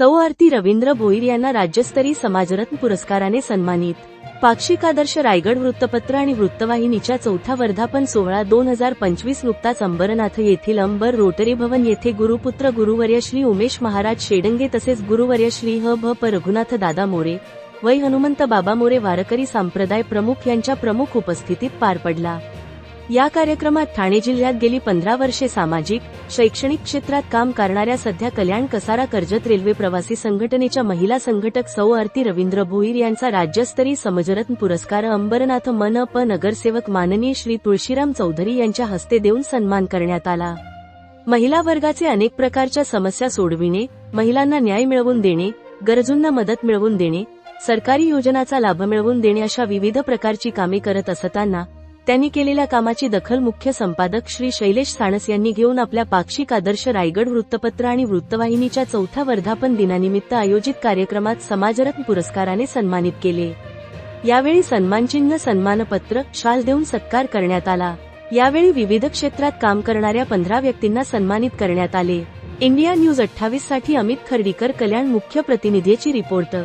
सौ आरती रवींद्र भोईर यांना राज्यस्तरीय समाजरत्न पुरस्काराने सन्मानित. पाक्षिक आदर्श रायगड वृत्तपत्र आणि वृत्तवाहिनीच्या चौथा वर्धापन सोहळा दोन हजार पंचवीस नुकताच अंबरनाथ येथील अंबर रोटरी भवन येथे गुरुपुत्र गुरुवर्य श्री उमेश महाराज शेडंगे तसेच गुरुवर्य श्री ह भ प रघुनाथ दादा मोरे वै हनुमंत बाबा मोरे वारकरी संप्रदाय प्रमुख यांच्या प्रमुख उपस्थितीत पार पडला. या कार्यक्रमात ठाणे जिल्ह्यात गेली पंधरा वर्षे सामाजिक शैक्षणिक क्षेत्रात काम करणाऱ्या सध्या कल्याण कसारा कर्जत रेल्वे प्रवासी संघटनेच्या महिला संघटक सौ आरती रवींद्र भोईर यांचा राज्यस्तरीय समजरत्न पुरस्कार अंबरनाथ मन प नगरसेवक माननीय श्री तुळशीराम चौधरी यांच्या हस्ते देऊन सन्मान करण्यात आला. महिला वर्गाचे अनेक प्रकारच्या समस्या सोडविणे महिलांना न्याय मिळवून देणे गरजूंना मदत मिळवून देणे सरकारी योजनाचा लाभ मिळवून देणे अशा विविध प्रकारची कामे करत असताना त्यांनी केलेल्या कामाची दखल मुख्य संपादक श्री शैलेश साणस यांनी घेऊन आपल्या पाक्षिक आदर्श रायगड वृत्तपत्र आणि वृत्तवाहिनीच्या चौथ्या वर्धापन दिनानिमित्त आयोजित कार्यक्रमात समाजरत्न पुरस्काराने सन्मानित केले. यावेळी सन्मानचिन्ह सन्मानपत्र शाल देऊन सत्कार करण्यात आला. यावेळी विविध क्षेत्रात काम करणाऱ्या पंधरा व्यक्तींना सन्मानित करण्यात आले. इंडिया न्यूज अठ्ठावीससाठी अमित खर्डीकर कल्याण मुख्य प्रतिनिधीची रिपोर्ट